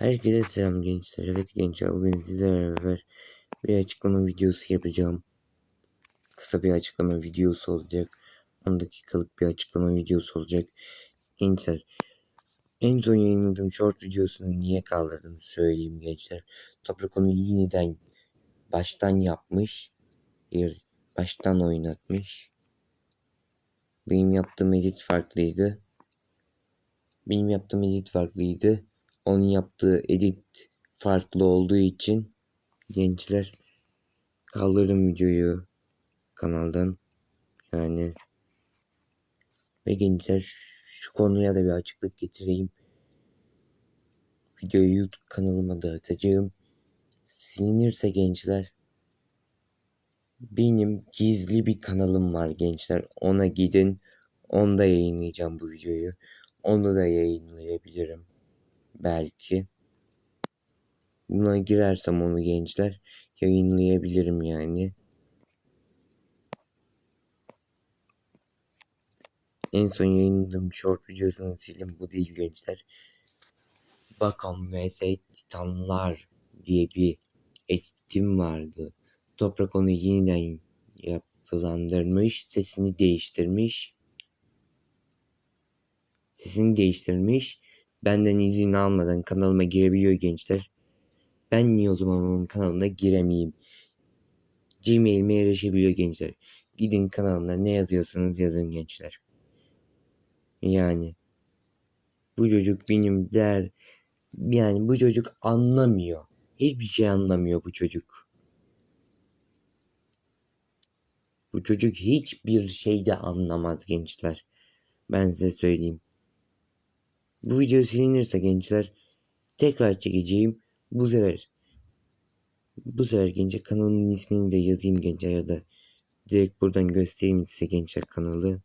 Herkese selam gençler. Evet gençler bugün sizlerle beraber bir açıklama videosu yapacağım. Kısa bir açıklama videosu olacak. 10 dakikalık bir açıklama videosu olacak. Gençler en son yayınladığım short videosunu niye kaldırdım söyleyeyim gençler. Toprak onu yeniden baştan yapmış. Bir baştan oynatmış. Benim yaptığım edit farklıydı. Benim yaptığım edit farklıydı onun yaptığı edit farklı olduğu için gençler kaldırdım videoyu kanaldan. Yani ve gençler şu konuya da bir açıklık getireyim. Videoyu YouTube kanalıma da atacağım. Silinirse gençler benim gizli bir kanalım var gençler. Ona gidin. Onda yayınlayacağım bu videoyu. Onu da yayınlayabilirim belki. Buna girersem onu gençler yayınlayabilirim yani. En son yayınladığım short videosunu sildim. Bu değil gençler. Bakan vs Titanlar diye bir editim vardı. Toprak onu yeniden yapılandırmış. Sesini değiştirmiş. Sesini değiştirmiş benden izin almadan kanalıma girebiliyor gençler. Ben niye o zaman onun kanalına giremeyeyim? Gmail'ime erişebiliyor gençler. Gidin kanalına ne yazıyorsanız yazın gençler. Yani bu çocuk benim der yani bu çocuk anlamıyor. Hiçbir şey anlamıyor bu çocuk. Bu çocuk hiçbir şeyde anlamaz gençler. Ben size söyleyeyim. Bu video silinirse gençler tekrar çekeceğim. Bu sefer bu sefer gençler kanalımın ismini de yazayım gençler ya da direkt buradan göstereyim size gençler kanalı.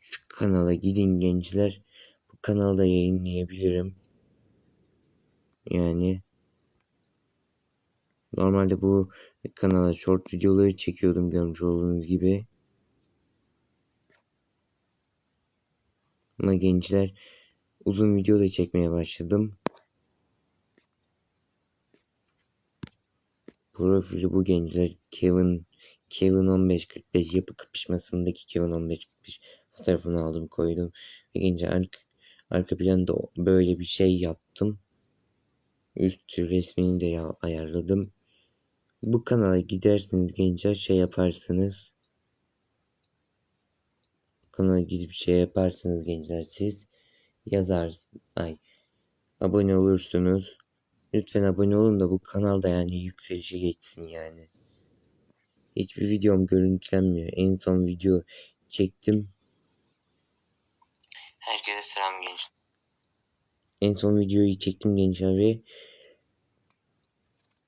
Şu kanala gidin gençler. Bu kanalda yayınlayabilirim. Yani Normalde bu kanala short videoları çekiyordum görmüş olduğunuz gibi. Ama gençler uzun video da çekmeye başladım. Profili bu gençler Kevin Kevin 1545 yapı kapışmasındaki Kevin 1545 fotoğrafını aldım koydum. Ve gençler arka, arka planda böyle bir şey yaptım. Üstü resmini de ayarladım. Bu kanala gidersiniz gençler şey yaparsınız. Bu kanala gidip şey yaparsınız gençler siz yazarsınız. Ay abone olursunuz. Lütfen abone olun da bu kanalda yani yükselişi geçsin yani. Hiçbir videom görüntülenmiyor. En son video çektim. Herkese selam gençler. En son videoyu çektim gençler ve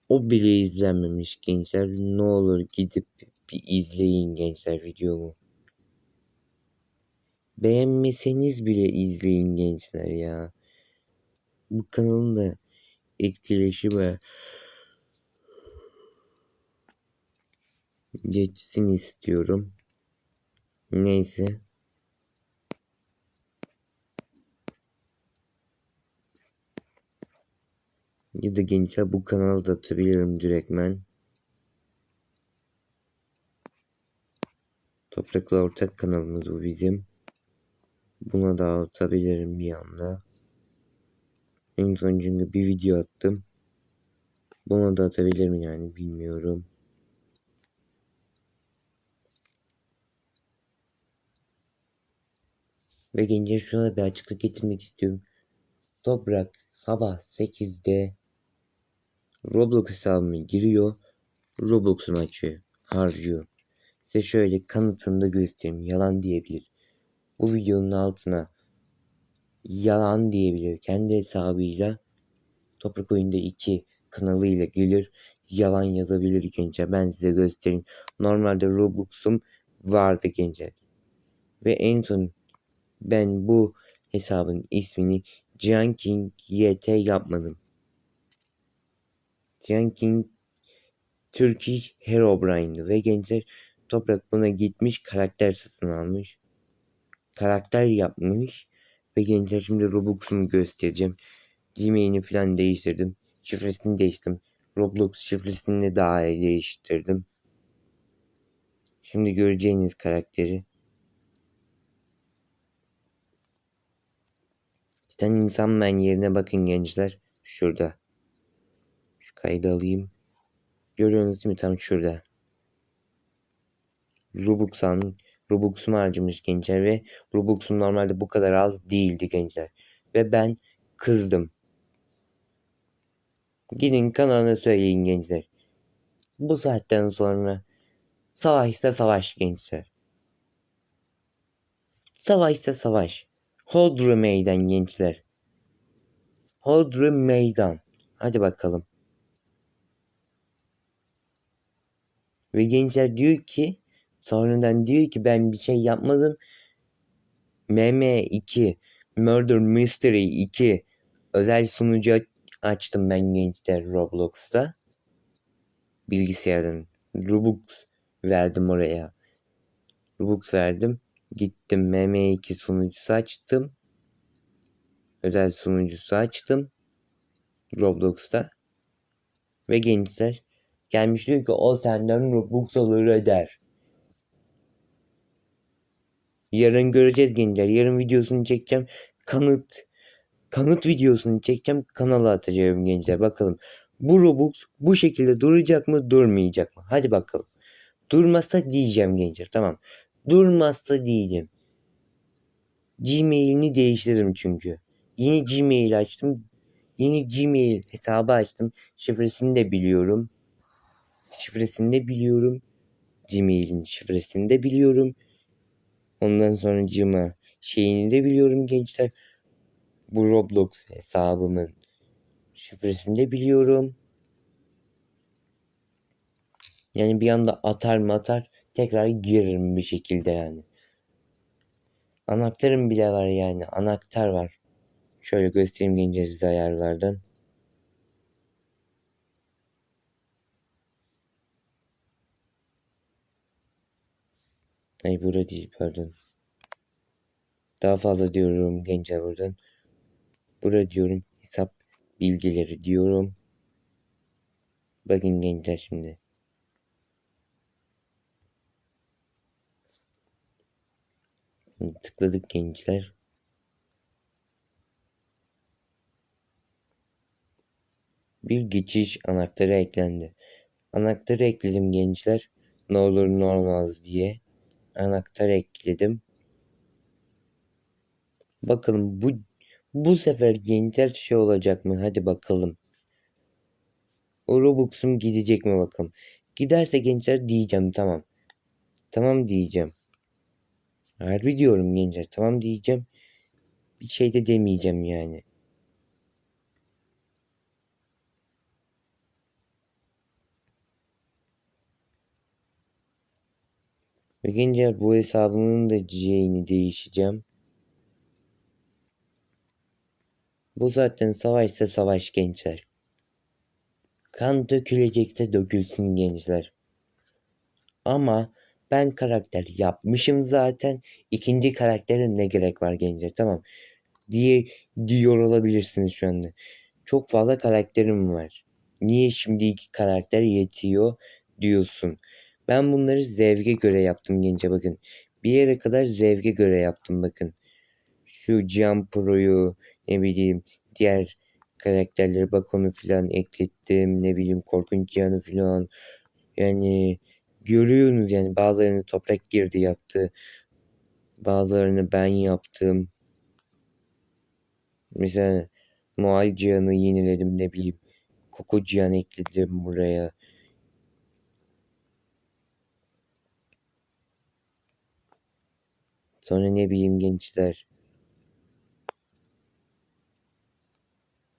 o bile izlenmemiş gençler. Ne olur gidip bir izleyin gençler videomu. Beğenmeseniz bile izleyin gençler ya. Bu kanalın da etkileşimi geçsin istiyorum. Neyse. Ya da gençler bu kanalı da atabilirim direktmen. Toprakla ortak kanalımız bu bizim. Buna da atabilirim bir anda. En son çünkü bir video attım. Buna da atabilirim yani bilmiyorum. Ve gençler şuna bir açıklık getirmek istiyorum. Toprak sabah 8'de Roblox hesabıma giriyor. Roblox'unu açıyor. Harcıyor. Size şöyle kanıtını da göstereyim. Yalan diyebilir. Bu videonun altına yalan diyebilir. Kendi hesabıyla Toprak Oyunda 2 kanalıyla gelir. Yalan yazabilir gençler. Ben size göstereyim. Normalde Roblox'um vardı gençler. Ve en son ben bu hesabın ismini Cihan King YT yapmadım. Jiang King Turkish Herobrine'di ve gençler Toprak buna gitmiş karakter satın almış. Karakter yapmış. Ve gençler şimdi Robux'umu göstereceğim. Gmail'ini falan değiştirdim. Şifresini değiştirdim. Roblox şifresini daha değiştirdim. Şimdi göreceğiniz karakteri. Titan insan ben yerine bakın gençler. Şurada. Şu kaydı alayım. Görüyorsunuz değil mi? Tam şurada. Robux'un Robux'umu harcamış gençler ve Robux'um normalde bu kadar az değildi gençler. Ve ben kızdım. Gidin kanalına söyleyin gençler. Bu saatten sonra savaşsa savaş gençler. Savaşsa savaş. Hodru meydan gençler. Hodru meydan. Hadi bakalım. Ve gençler diyor ki sonradan diyor ki ben bir şey yapmadım. MM2 Murder Mystery 2 özel sunucu açtım ben gençler Roblox'ta. Bilgisayardan. Robux verdim oraya. Robux verdim. Gittim MM2 sunucusu açtım. Özel sunucusu açtım. Roblox'ta. Ve gençler gelmiş diyor ki o senden Robux alır eder. Yarın göreceğiz gençler. Yarın videosunu çekeceğim. Kanıt kanıt videosunu çekeceğim. Kanala atacağım gençler. Bakalım. Bu Robux bu şekilde duracak mı durmayacak mı? Hadi bakalım. Durmazsa diyeceğim gençler. Tamam. Durmazsa diyeceğim. Gmail'ini değiştirdim çünkü. Yeni Gmail açtım. Yeni Gmail hesabı açtım. Şifresini de biliyorum. Şifresini de biliyorum. Gmail'in şifresini de biliyorum. Ondan sonra cıma şeyini de biliyorum gençler. Bu Roblox hesabımın şifresini de biliyorum. Yani bir anda atar mı atar tekrar girerim bir şekilde yani. Anahtarım bile var yani. Anahtar var. Şöyle göstereyim gençler size ayarlardan. Ay burada değil pardon. Daha fazla diyorum gençler buradan. Burada diyorum hesap bilgileri diyorum. Bakın gençler. Şimdi tıkladık gençler. Bir geçiş anahtarı eklendi. Anahtarı ekledim gençler. Ne olur ne olmaz diye. Anahtar ekledim. Bakalım bu bu sefer gençler şey olacak mı? Hadi bakalım. O Robux'um gidecek mi bakalım. Giderse gençler diyeceğim tamam. Tamam diyeceğim. Harbi diyorum gençler tamam diyeceğim. Bir şey de demeyeceğim yani. Ve gençler bu hesabımın da C'ini değişeceğim. Bu zaten savaşsa savaş gençler. Kan dökülecekse dökülsün gençler. Ama ben karakter yapmışım zaten. İkinci karaktere ne gerek var gençler tamam. Diye diyor olabilirsiniz şu anda. Çok fazla karakterim var. Niye şimdi iki karakter yetiyor diyorsun. Ben bunları zevke göre yaptım gence bakın. Bir yere kadar zevke göre yaptım bakın. Şu Pro'yu ne bileyim diğer karakterleri bak onu filan eklettim. Ne bileyim Korkunç Cihan'ı filan. Yani görüyorsunuz yani bazılarını toprak girdi yaptı. Bazılarını ben yaptım. Mesela Noel Cihan'ı yeniledim ne bileyim. Koko Cihan ekledim buraya. Sonra ne bileyim gençler.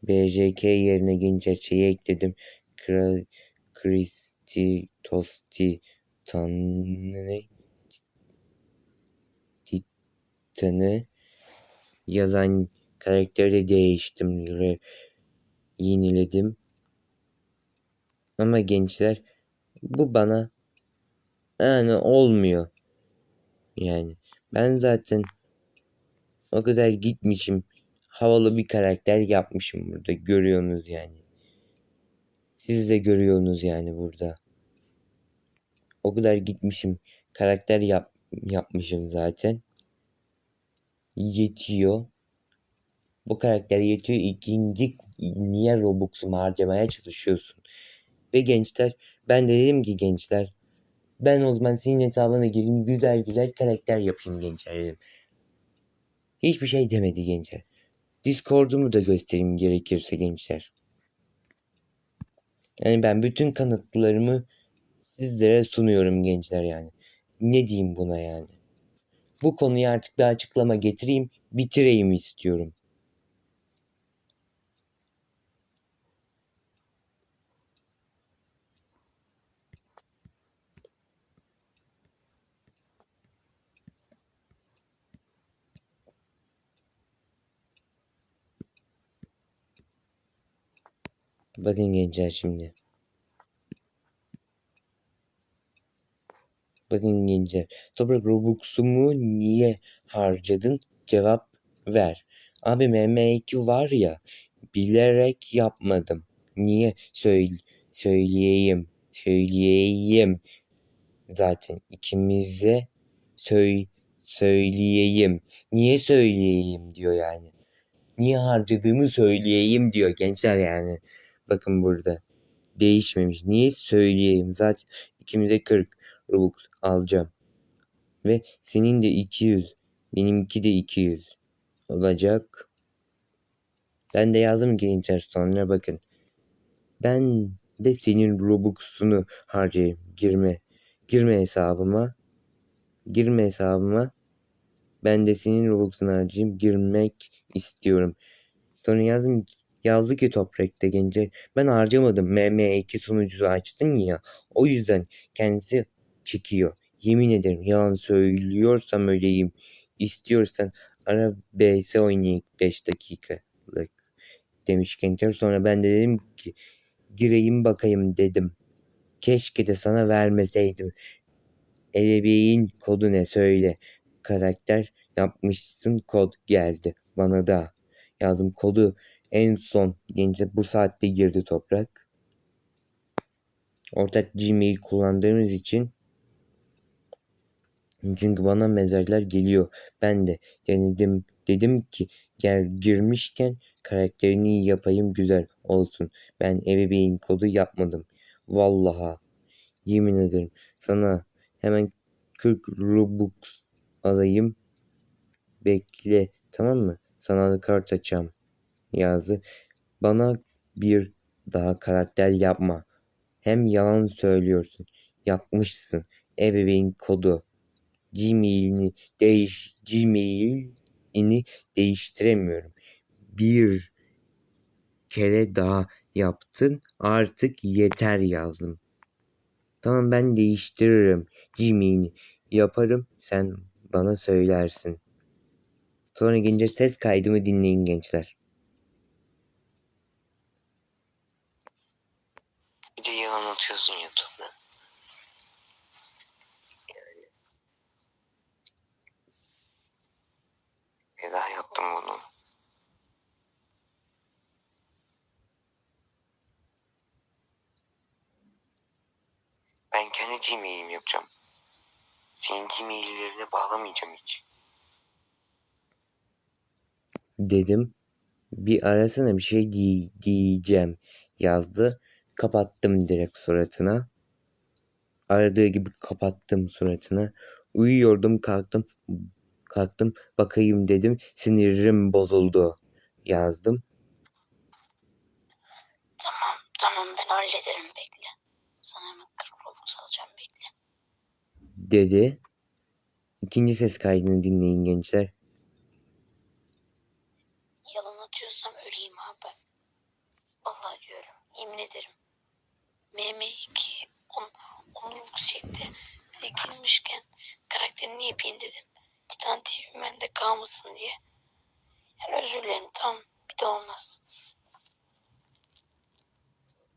BJK yerine gençler şeyi ekledim. Kral Kristi Tosti Tanrı Titan'ı yazan karakteri değiştim. Yeniledim. Ama gençler bu bana Yani olmuyor. Yani ben zaten o kadar gitmişim. Havalı bir karakter yapmışım burada. Görüyorsunuz yani. Siz de görüyorsunuz yani burada. O kadar gitmişim. Karakter yap, yapmışım zaten. Yetiyor. Bu karakter yetiyor. İkinci niye Robux'umu harcamaya çalışıyorsun? Ve gençler ben de dedim ki gençler ben o zaman senin hesabına gireyim güzel güzel karakter yapayım gençler dedim. Hiçbir şey demedi gençler. Discord'umu da göstereyim gerekirse gençler. Yani ben bütün kanıtlarımı sizlere sunuyorum gençler yani. Ne diyeyim buna yani. Bu konuya artık bir açıklama getireyim, bitireyim istiyorum. Bakın gençler şimdi. Bakın gençler. Toprak Robux'umu niye harcadın? Cevap ver. Abi MM2 var ya bilerek yapmadım. Niye? Söyle, söyleyeyim. Söyleyeyim. Zaten ikimize söy, söyleyeyim. Niye söyleyeyim diyor yani. Niye harcadığımı söyleyeyim diyor gençler yani. Bakın burada. Değişmemiş. Niye söyleyeyim? Zaten ikimize 40 Robux alacağım. Ve senin de 200. Benimki de 200 olacak. Ben de yazdım gençler sonra bakın. Ben de senin Robux'unu harcayayım. Girme. Girme hesabıma. Girme hesabıma. Ben de senin Robux'unu harcayayım. Girmek istiyorum. Sonra yazdım yazdı ki toprakta gençler. Ben harcamadım. MM2 sunucusu açtın ya. O yüzden kendisi çekiyor. Yemin ederim yalan söylüyorsam öyleyim. İstiyorsan ara BS oynayayım 5 dakikalık demiş gençler. Sonra ben de dedim ki gireyim bakayım dedim. Keşke de sana vermeseydim. Ebeveyn kodu ne söyle. Karakter yapmışsın kod geldi bana da. Yazdım kodu en son gençler bu saatte girdi toprak. Ortak Gmail kullandığımız için çünkü bana mesajlar geliyor. Ben de denedim. Dedim ki gel girmişken karakterini yapayım güzel olsun. Ben ebeveyn kodu yapmadım. Vallaha yemin ederim sana hemen 40 Robux alayım. Bekle tamam mı? Sana da kart açacağım yazdı. Bana bir daha karakter yapma. Hem yalan söylüyorsun. Yapmışsın. Ebeveyn kodu. Gmail'ini değiş Gmail'ini değiştiremiyorum. Bir kere daha yaptın artık yeter yazdım. Tamam ben değiştiririm. Gmail'ini yaparım sen bana söylersin. Sonra gelince ses kaydımı dinleyin gençler. Bir de yalan atıyorsun YouTube'da. Neden yaptım bunu? Ben kendi Gmail'imi yapacağım. Senin Gmail'lerine bağlamayacağım hiç. Dedim. Bir arasana bir şey diye, diyeceğim yazdı. Kapattım direkt suratına. Aradığı gibi kapattım suratına. Uyuyordum kalktım. Kalktım bakayım dedim. Sinirim bozuldu yazdım. Tamam tamam ben hallederim bekle. Sana hemen 40 Robux alacağım bekle. Dedi. İkinci ses kaydını dinleyin gençler. Yalan atıyorsam öleyim abi. Vallahi diyorum yemin ederim. MM2 10, 10 Robux çekti. Bir de girmişken karakterini yapayım dedim. Titan TV bende kalmasın diye. Yani özür dilerim tamam bir de olmaz.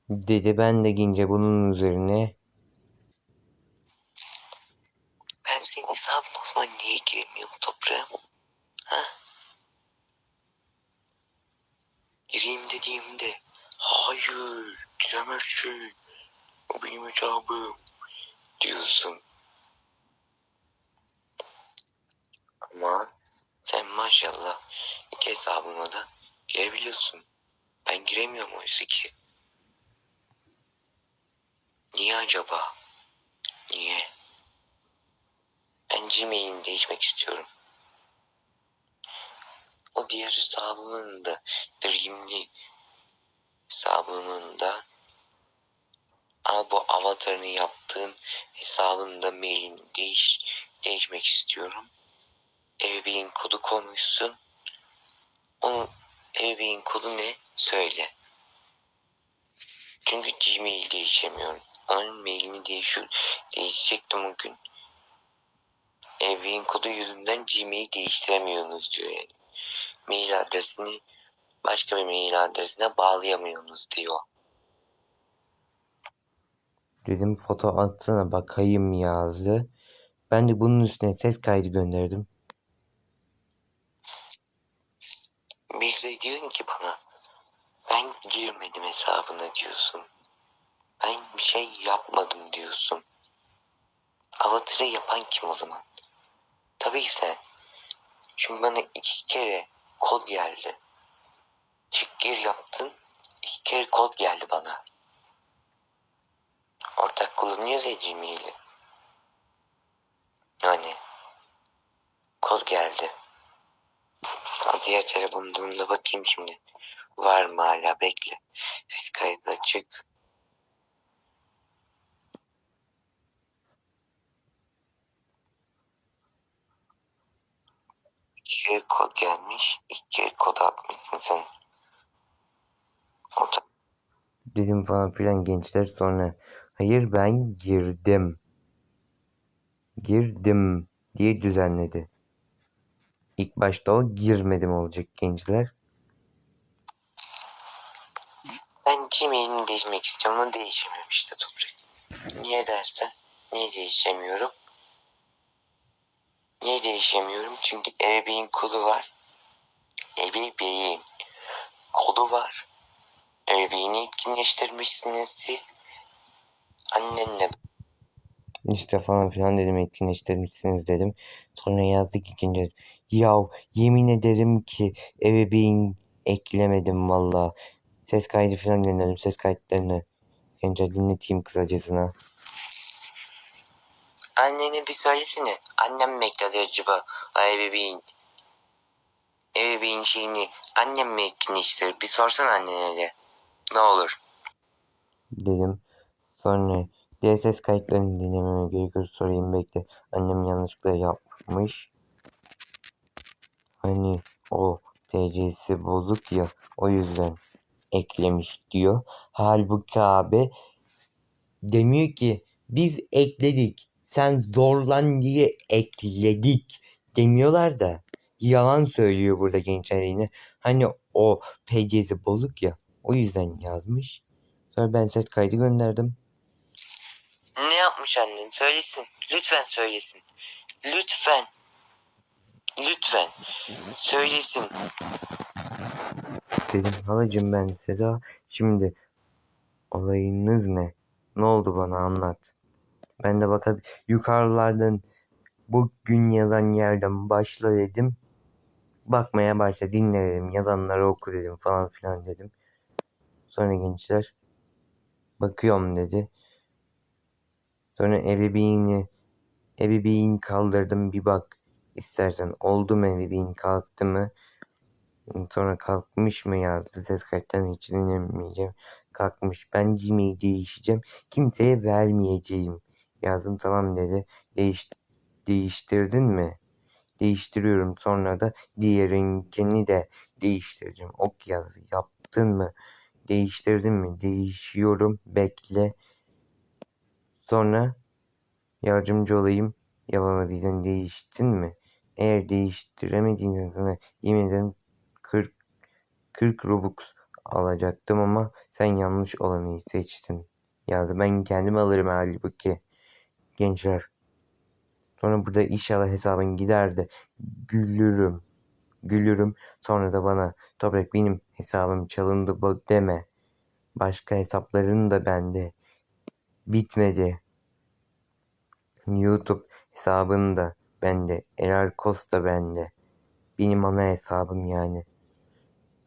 Dedi ben de gince bunun üzerine senin hesabına o zaman niye giremiyorum toprağım? Ha? Gireyim dediğimde hayır giremezsin. O benim hesabım diyorsun. Ama sen maşallah iki hesabıma da girebiliyorsun. Ben giremiyorum oysa ki. Niye acaba? Niye? Ben Gmail'ini değişmek istiyorum. O diğer hesabımın da Dreamly hesabımın da ama bu avatarını yaptığın hesabın da mailini değiş, değişmek istiyorum. Ebeveyn kodu koymuşsun. Onun ebeveyn kodu ne? Söyle. Çünkü Gmail değişemiyorum. Onun mailini değişiyor. Değişecektim o gün. Ebeveyn kodu yüzünden Gmail değiştiremiyorsunuz diyor yani. Mail adresini başka bir mail adresine bağlayamıyorsunuz diyor. Dedim foto atsana bakayım yazdı. Ben de bunun üstüne ses kaydı gönderdim. De diyorsun ki bana ben girmedim hesabına diyorsun. Ben bir şey yapmadım diyorsun. Avatarı yapan kim o zaman? Tabii sen. Çünkü bana iki kere kod geldi. Çık gir yaptın. iki kere kod geldi bana. Ortak kullanıyoruz ya. Yani kod geldi. Diğer telefonumda da bakayım şimdi. Var mı hala bekle. Ses kaydı açık. İki kod gelmiş. İki kod atmışsın sen. Ortak dedim falan filan gençler sonra hayır ben girdim. Girdim diye düzenledi. İlk başta o girmedim olacak gençler. Ben Gmail'imi değişmek istiyorum ama değişemiyorum işte Toprak. Niye dersen niye değişemiyorum? Niye değişemiyorum? Çünkü ebeveyn kodu var. Ebeveyn kodu var. Ebeveyni etkinleştirmişsiniz siz. Annenle işte falan filan dedim etkinleştirmişsiniz dedim. Sonra yazdık ikinci. Yav yemin ederim ki ebeveyn eklemedim valla. Ses kaydı falan gönderdim ses kayıtlarını. Önce dinleteyim kısacasına. Annene bir söylesene. Annem mi ekledi acaba? Ay ebeveyn. Ebeveyn şeyini annem mi etkinleştirir? Bir sorsana annene de. Ne olur. Dedim. Sonra diğer ses kayıtlarını dinlememe gerekiyor. Sorayım bekle. Annem yanlışlıkla yapmış. Hani o PC'si bozuk ya. O yüzden eklemiş diyor. Halbuki abi demiyor ki biz ekledik. Sen zorlan diye ekledik demiyorlar da yalan söylüyor burada gençler yine. Hani o PC'si bozuk ya. O yüzden yazmış. Sonra ben ses kaydı gönderdim. Ne yapmış annen? Söylesin. Lütfen söylesin. Lütfen. Lütfen. Söylesin. Dedim halacığım ben Seda. Şimdi olayınız ne? Ne oldu bana anlat. Ben de bakıp yukarılardan bugün yazan yerden başla dedim. Bakmaya başla dinle dedim. Yazanları oku dedim falan filan dedim. Sonra gençler bakıyorum dedi. Sonra ebeveyni ebeveyn kaldırdım bir bak. İstersen oldu mu ebeveyn kalktı mı? Sonra kalkmış mı yazdı. Ses kayıtlarını hiç dinlemeyeceğim kalkmış. Ben Gmail değişeceğim. Kimseye vermeyeceğim. Yazdım tamam dedi. Değiş, değiştirdin mi? Değiştiriyorum. Sonra da diğerinkini de değiştireceğim. Ok yazı yaptın mı? Değiştirdin mi? Değişiyorum. Bekle sonra yardımcı olayım yapamadıysan değiştin mi? Eğer değiştiremediysen sana yemin ederim 40, 40 Robux alacaktım ama sen yanlış olanı seçtin. Yazdı ben kendim alırım halbuki. Gençler. Sonra burada inşallah hesabın gider de gülürüm. Gülürüm. Sonra da bana toprak benim hesabım çalındı bu deme. Başka hesapların da bende. Bitmedi. YouTube hesabın da bende. Erar da bende. Benim ana hesabım yani.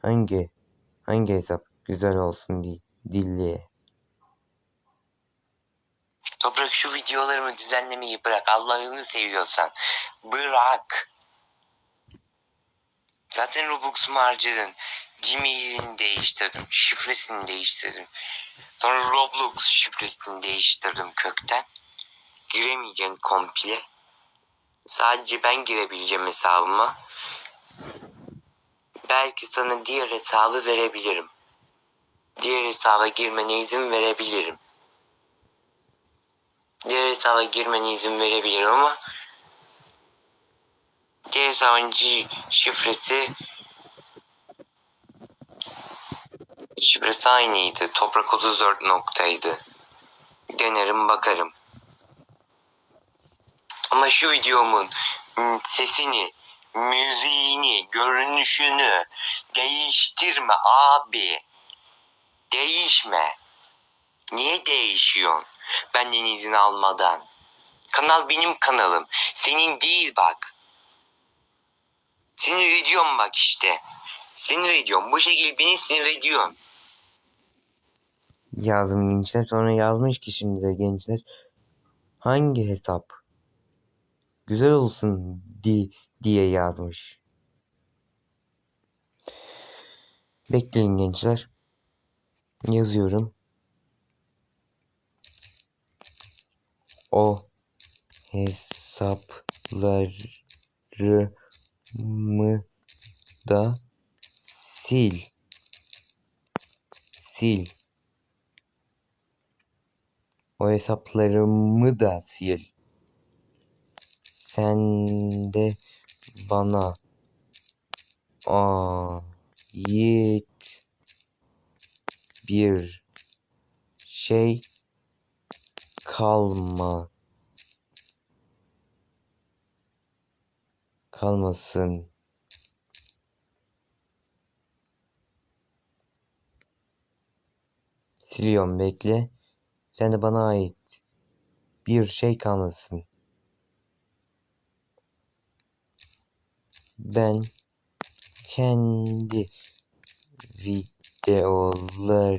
Hangi hangi hesap güzel olsun diye dilliye. Toprak şu videolarımı düzenlemeyi bırak. Allah'ını seviyorsan. Bırak. Zaten Robux'umu harcadın. Gmail'ini değiştirdim. Şifresini değiştirdim. Sonra Roblox şifresini değiştirdim kökten. Giremeyeceksin komple. Sadece ben girebileceğim hesabıma. Belki sana diğer hesabı verebilirim. Diğer hesaba girmene izin verebilirim. Diğer hesaba girmene izin verebilirim ama diğer hesabın şifresi şifresi aynıydı. Toprak 34 noktaydı. Denerim bakarım. Ama şu videomun sesini, müziğini, görünüşünü değiştirme abi. Değişme. Niye değişiyorsun? Benden izin almadan. Kanal benim kanalım. Senin değil bak. Sinir ediyorum bak işte. Sinir ediyorum. Bu şekilde beni sinir ediyorsun. Yazdım gençler. Sonra yazmış ki şimdi de gençler. Hangi hesap? Güzel olsun di diye yazmış. Bekleyin gençler. Yazıyorum. O hesaplarımı da sil. Sil. O hesaplarımı da sil. Sen de bana ait bir şey kalma kalmasın. Siliyorum bekle. Sen de bana ait bir şey kalmasın. Ben kendi videolarımı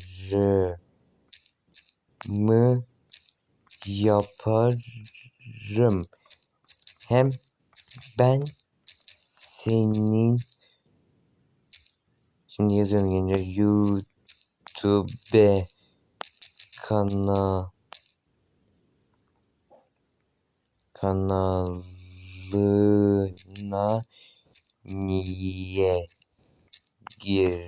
yaparım. Hem ben senin şimdi yazıyorum gençler YouTube kana kanalına niye giremiyorum?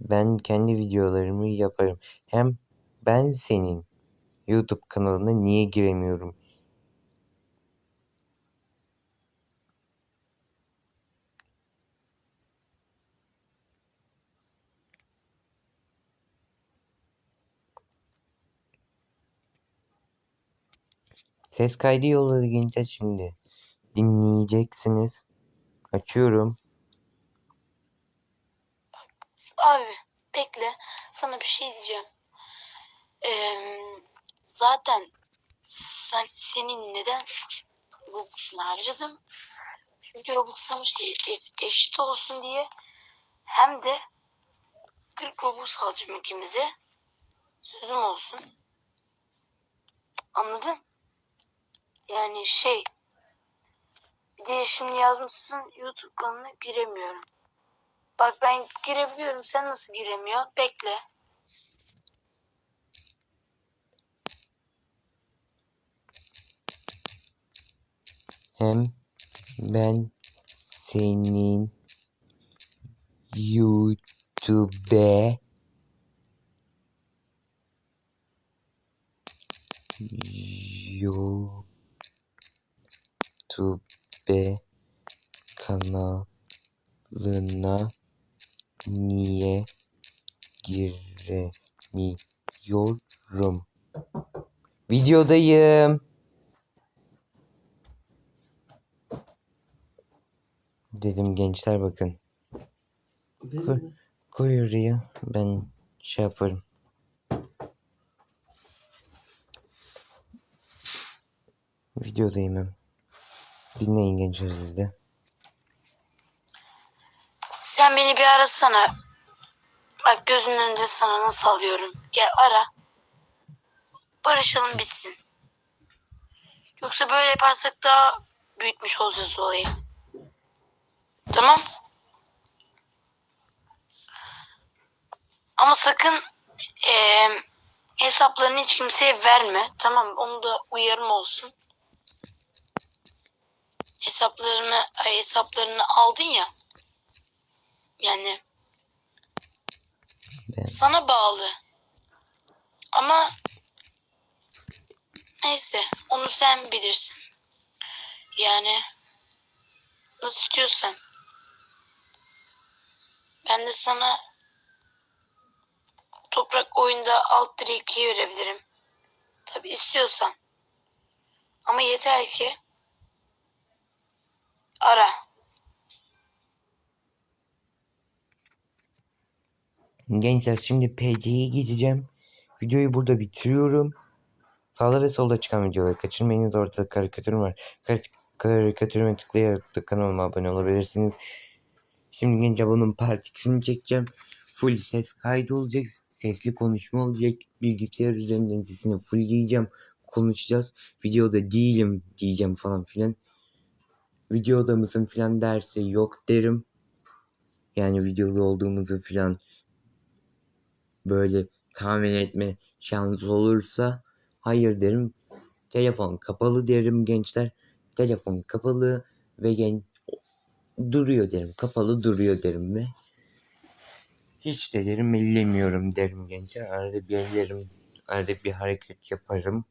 Ben kendi videolarımı yaparım. Hem ben senin YouTube kanalına niye giremiyorum? Ses kaydı yolladı şimdi. Dinleyeceksiniz. Açıyorum. Abi bekle sana bir şey diyeceğim. Ee, zaten sen, senin neden Robux'unu harcadım? Çünkü Robux'un şey, eş- eşit olsun diye hem de 40 Robux alacağım ikimize. Sözüm olsun. Anladın? Yani şey bir de şimdi yazmışsın YouTube kanalına giremiyorum. Bak ben girebiliyorum. Sen nasıl giremiyorsun? Bekle. Hem ben senin YouTube YouTube niye giremiyorum? Videodayım. Dedim gençler bakın. Koy, koy oraya. Ben şey yaparım. Videodayım hem. Dinleyin gençler siz de. Sen beni bir arasana. Bak gözünün önünde sana nasıl alıyorum. Gel ara. Barışalım bitsin. Yoksa böyle yaparsak daha büyütmüş olacağız olayı. Tamam. Ama sakın eee hesaplarını hiç kimseye verme. Tamam onu da uyarım olsun. Hesaplarını ay, hesaplarını aldın ya. Yani Ben- sana bağlı. Ama neyse onu sen bilirsin. Yani nasıl istiyorsan. Ben de sana toprak oyunda alt dire 2'yi verebilirim. Tabi istiyorsan. Ama yeter ki ara. Gençler şimdi PC'ye geçeceğim. Videoyu burada bitiriyorum. Sağda ve solda çıkan videoları kaçırmayınız. Ortada karikatürüm var. Kar karikatürüme tıklayarak da kanalıma abone olabilirsiniz. Şimdi gençler bunun part 2'sini çekeceğim. Full ses kaydı olacak. Sesli konuşma olacak. Bilgisayar üzerinden sesini fullleyeceğim. Konuşacağız. Videoda değilim diyeceğim falan filan. Videoda mısın filan derse yok derim. Yani videoda olduğumuzu filan böyle tahmin etme şansı olursa hayır derim. Telefon kapalı derim gençler. Telefon kapalı ve gen duruyor derim. Kapalı duruyor derim ve hiç de derim ellemiyorum derim gençler. Arada bir ellerim, arada bir hareket yaparım.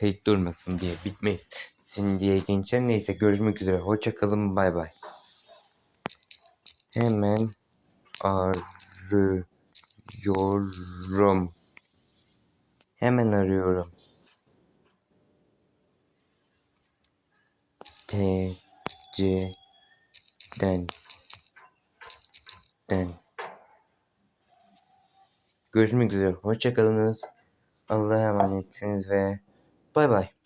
Kayıt durmasın diye, bitmesin diye gençler. Neyse görüşmek üzere. Hoşça kalın. Bay bay. Hemen arıyorum. Hemen arıyorum. P C den den Görüşmek üzere. Hoşçakalınız. Allah'a emanetsiniz ve bay bay.